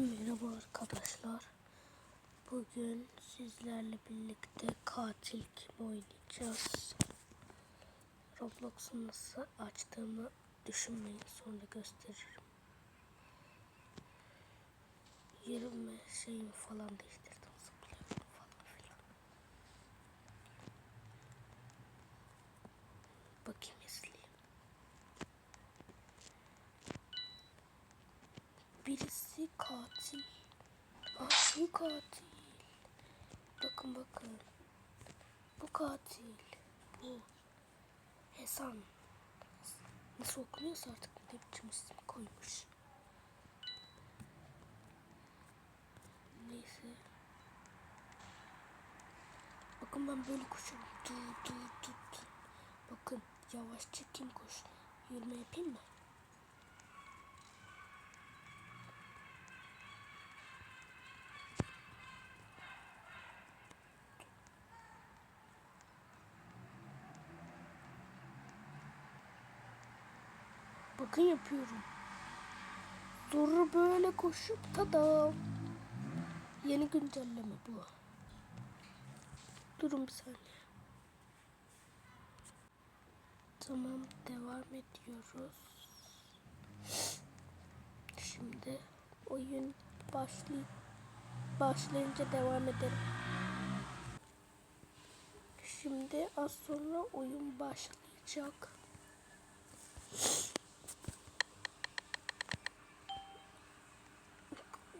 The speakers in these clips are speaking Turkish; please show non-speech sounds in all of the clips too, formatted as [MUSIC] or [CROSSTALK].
Merhaba arkadaşlar. Bugün sizlerle birlikte katil kim oynayacağız? Roblox'u nasıl açtığımı düşünmeyin sonra gösteririm. Yerime şeyimi falan değiştirdim. Zıplıyorum falan filan. Bakayım izleyeyim. Birisi katil. Şu katil. Bakın bakın. Bu katil. Bu. Hasan. Nasıl okunuyorsa artık ne biçim isim koymuş. Neyse. Bakın ben böyle koşuyorum. Du du du du. Bakın yavaşça kim koş? Yürüme yapayım mı? Bakın yapıyorum. Sonra böyle koşup tada. Yeni güncelleme bu. Durun bir saniye. Tamam devam ediyoruz. Şimdi oyun başlay başlayınca devam edelim. Şimdi az sonra oyun başlayacak.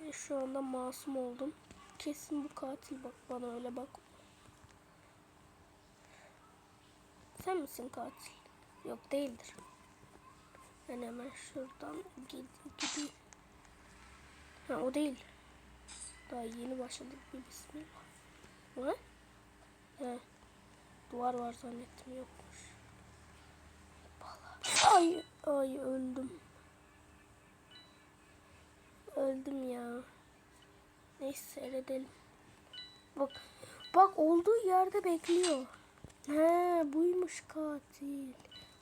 Ve Şu anda masum oldum. Kesin bu katil bak bana öyle bak. Sen misin katil? Yok değildir. Ben hemen şuradan gid gideyim. Ha o değil. Daha yeni başladık bir bismillah. Ne? He. Duvar var zannettim yokmuş. Vallahi. Ay ay öldüm. Öldüm ya. Neyse seyredelim. Bak bak olduğu yerde bekliyor. He buymuş katil.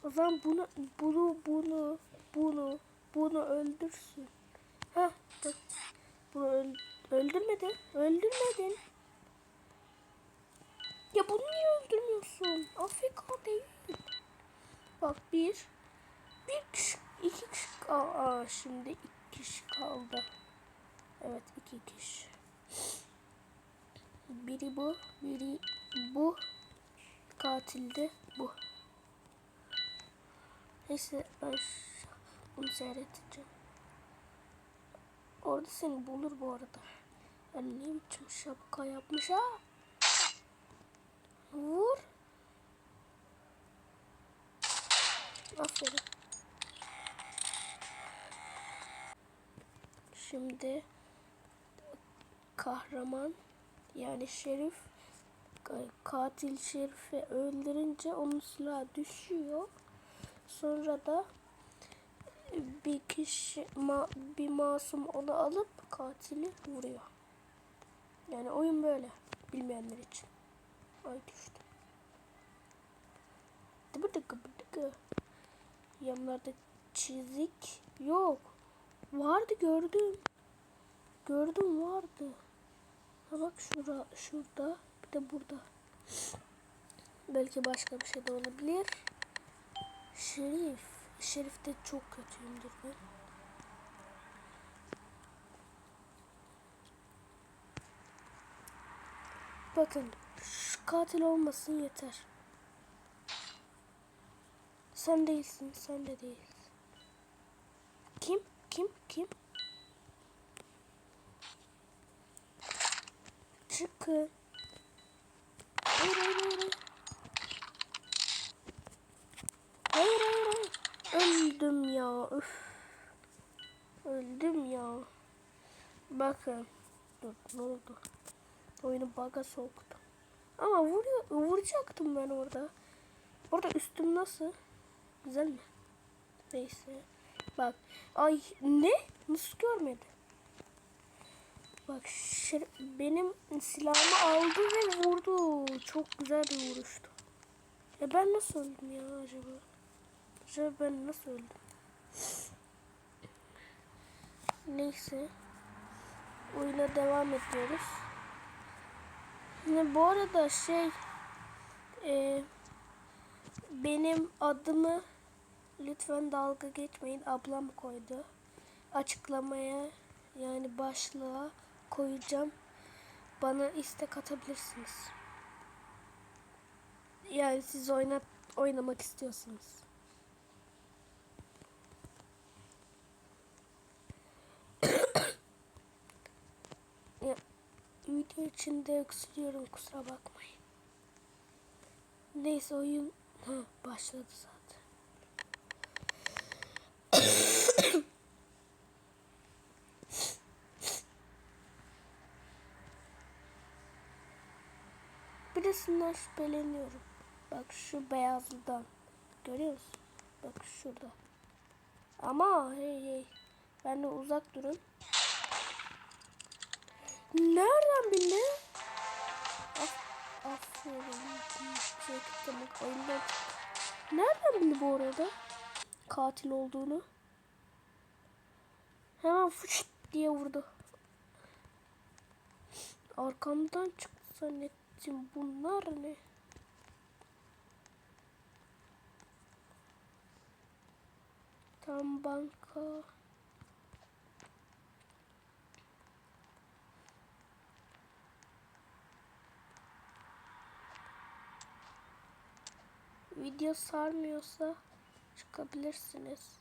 O zaman bunu bunu bunu bunu bunu öldürsün. Ha bak. Bunu öl öldürmedin. Öldürmedin. Ya bunu niye öldürmüyorsun? Afrika değil. Bak bir. Bir kişi. iki kişi. Aa, şimdi iki kişi kaldı. Evet iki kişi. Biri bu. Biri bu. Katilde bu. Neyse ben bunu seyredeceğim. Orada seni bulur bu arada. Yani ne biçim şapka yapmış ha? Vur. Aferin. Şimdi kahraman yani şerif ka- katil şerifi öldürünce onun silahı düşüyor. Sonra da bir kişi ma- bir masum onu alıp katili vuruyor. Yani oyun böyle bilmeyenler için. Ay düştüm. Dıbı dıgı dıgı. Yanlarda çizik yok. Vardı gördüm. Gördüm vardı. Ha bak şura, şurada bir de burada. Belki başka bir şey de olabilir. Şerif. Şerif'te çok kötüyümdür ben. Bakın şu katil olmasın yeter. Sen değilsin, sen de değilsin. Kim? Kim? Kim? Çıkın. Hayır, hayır, hayır. Hayır, hayır, hayır. Öldüm ya. Üf. Öldüm ya. Bakın. Dur, ne oldu? Oyunu baga soktu. Ama vuruyor, vuracaktım ben orada. Orada üstüm nasıl? Güzel mi? Neyse. Bak. Ay ne? Nasıl görmedi? Bak benim silahımı aldı ve vurdu. Çok güzel bir vuruştu. Ya ben nasıl öldüm ya acaba? Acaba ben nasıl öldüm? Neyse. oyuna devam ediyoruz. Şimdi bu arada şey e, benim adımı lütfen dalga geçmeyin. Ablam koydu. Açıklamaya yani başlığa koyacağım. Bana istek atabilirsiniz. Yani siz oynat oynamak istiyorsunuz. [COUGHS] ya, video içinde öksürüyorum kusura bakmayın. Neyse oyun ha, başladı zaten. Birisinden şüpheleniyorum. Bak şu beyazlıdan. Görüyor musun? Bak şurada. Ama hey hey. Ben de uzak durun. Nereden bildin? Af aferin. Çektim. Oyundan. Nereden bildi bu arada? Katil olduğunu. Hemen fışt diye vurdu. Arkamdan çıktı zannettim. Bunlar ne? Tam banka. Video sarmıyorsa çıkabilirsiniz.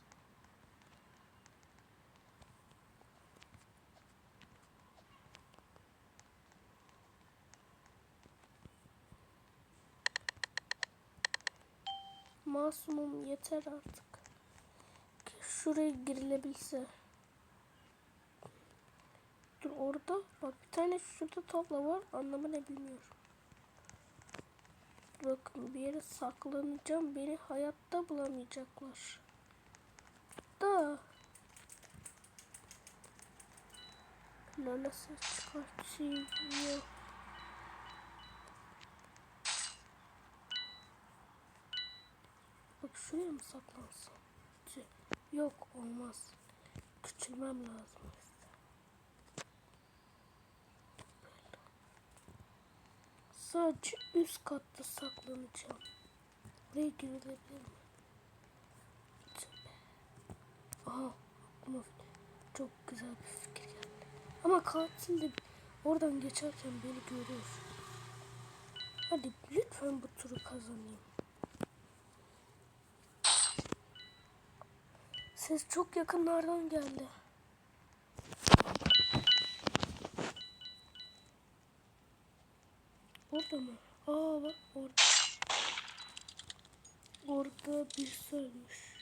Masumum yeter artık. Şuraya girilebilse. Dur orada bak bir tane şurada tabla var anlamı ne bilmiyorum. Bakın bir yere saklanacağım beni hayatta bulamayacaklar. Da. Lala ses çıkartıyor. Şuraya mı saklansam? Yok olmaz. Küçülmem lazım. Sadece üst katta saklanacağım. Buraya girilebilir mi? Aha aklıma çok güzel bir fikir geldi. Ama katil de oradan geçerken beni görüyor. Hadi lütfen bu turu kazanayım. Ses çok yakınlardan geldi. Orada mı? Aa bak orada. Orada bir sölmüş.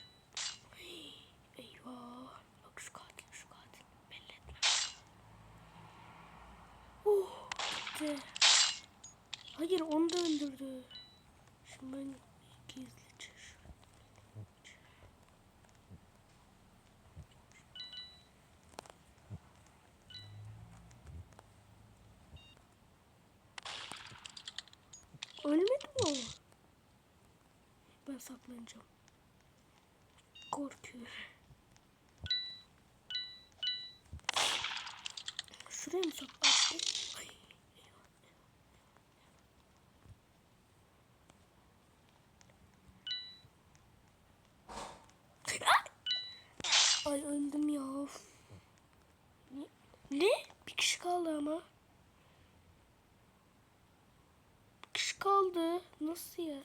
Eyvah. Bak şu katil şu katil. Belli etme. Oh gitti. Hayır onu da öldürdü. Şimdi ben gizlice şu. Ölmedi mi o? Ben saklanacağım. Korkuyorum. Şuraya mı saklandı? Ay, öldüm ya. Ne? Ne? Bir kişi kaldı ama. Bir kişi kaldı. Nasıl ya?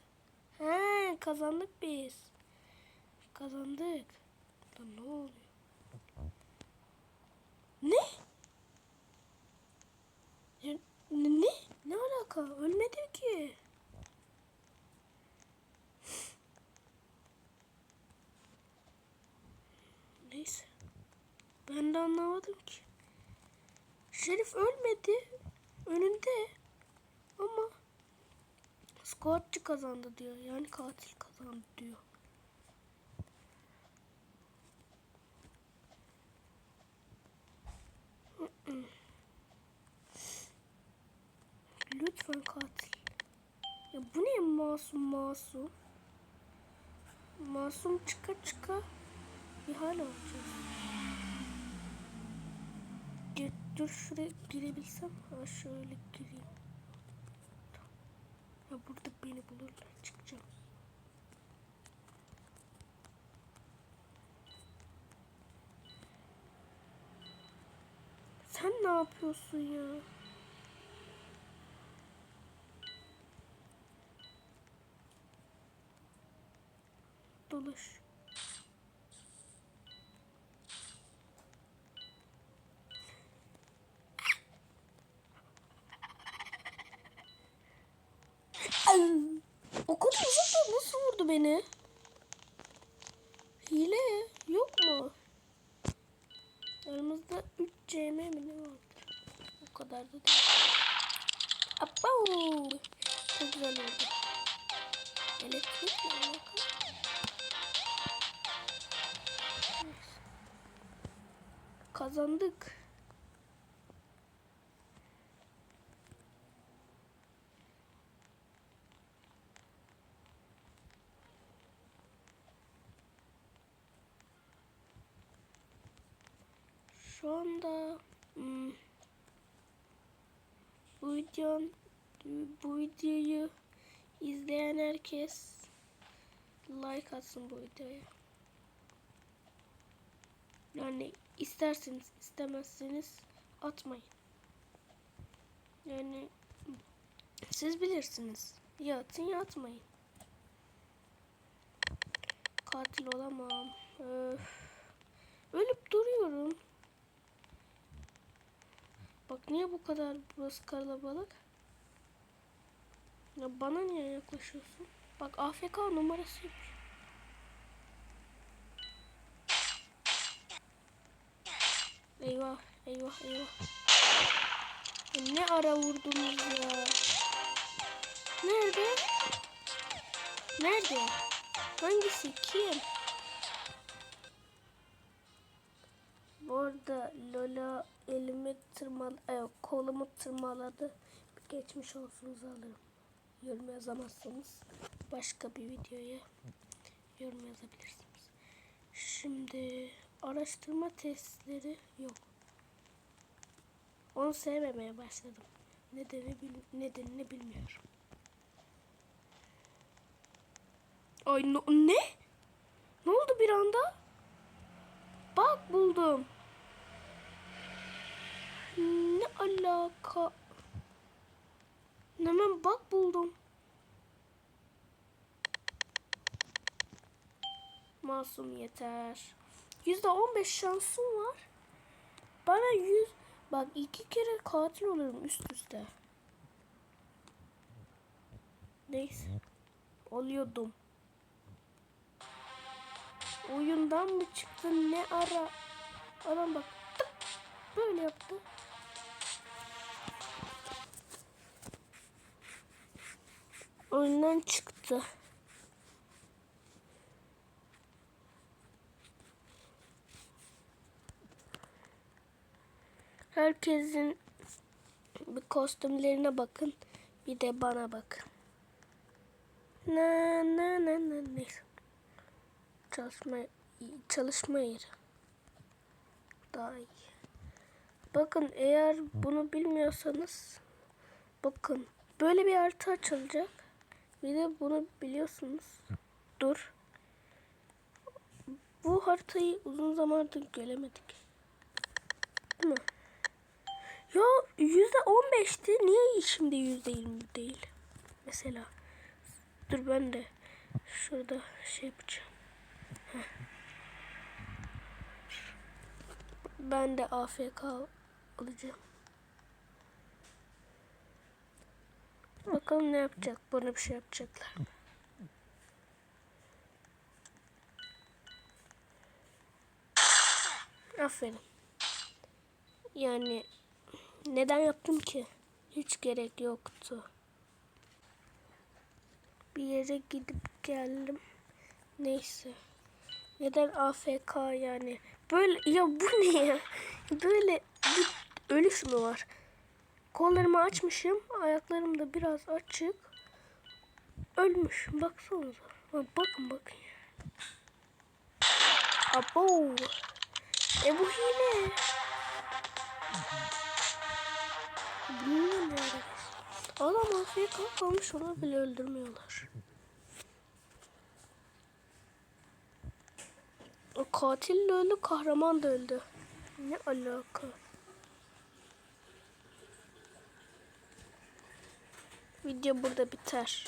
He kazandık biz. Kazandık. Lan ne oluyor? Ne? Ya, ne? Ne, alaka? Ölmedi ki. Neyse. Ben de anlamadım ki. Şerif ölmedi. Önünde. Ama squatçı kazandı diyor. Yani katil kazandı diyor. Lütfen katil. Ya bu ne masum masum? Masum çıka çıka bir hal olacağız. Dur şuraya girebilsem. Ha şöyle gireyim. Bulurlar. Çıkacağım. Sen ne yapıyorsun ya? Dolaş. Ay, O kadar uzaktan nasıl vurdu beni? Hile yok mu? Aramızda 3 CM mi ne vardır? O kadar da değil. Apo! Çok güzel oldu. Elektrikle alakalı. Neyse. Kazandık. Şu anda hmm, bu videon bu videoyu izleyen herkes like atsın bu videoya. Yani isterseniz istemezseniz atmayın. Yani siz bilirsiniz. Ya atın ya atmayın. Katil olamam. Öf. Ölüp duruyorum. Bak niye bu kadar burası kalabalık? Ya bana niye yaklaşıyorsun? Bak AFK numarasıymış. Eyvah, eyvah, eyvah. Ya ne ara vurdunuz ya? Nerede? Nerede? Hangisi? Kim? Bu arada Lola elimi tırmal, e, kolumu tırmaladı. Geçmiş olsunuzu alırım. Yorum yazamazsanız başka bir videoya yorum yazabilirsiniz. Şimdi araştırma testleri yok. Onu sevmemeye başladım. Nedeni bil nedenini bilmiyorum. Ay no- ne? Ne oldu bir anda? Bak buldum. Ne alaka? Hemen bak buldum. Masum yeter. Yüzde on beş şansım var. Bana yüz... Bak iki kere katil olurum üst üste. Neyse. Oluyordum. Oyundan mı çıktın ne ara? Adam bak tık, böyle yaptı. Oyundan çıktı. Herkesin bir kostümlerine bakın. Bir de bana bakın. Na na na na neyse. Çalışma çalışma yeri. Daha iyi. Bakın eğer bunu bilmiyorsanız bakın böyle bir harita açılacak. Bir de bunu biliyorsunuz. Dur. Bu haritayı uzun zamandır göremedik. Değil mi? Ya yüzde on beşti. Niye şimdi yüzde yirmi değil? Mesela. Dur ben de şurada şey yapacağım. Heh. Ben de AFK alacağım. Bakalım ne yapacak. Bana bir şey yapacaklar. Aferin. Yani neden yaptım ki? Hiç gerek yoktu. Bir yere gidip geldim. Neyse. Neden AFK yani? Böyle ya bu ne ya? Böyle bir ölüş mü var? Kollarımı açmışım. Ayaklarım da biraz açık. Ölmüş. Baksanıza. Bak, Bakın bakın. Abo. E bu hile. Bilmiyorum yani. Adam mafya kalkmamış onu bile öldürmüyorlar. O katil öldü, kahraman da öldü. Ne alaka? Video burada biter.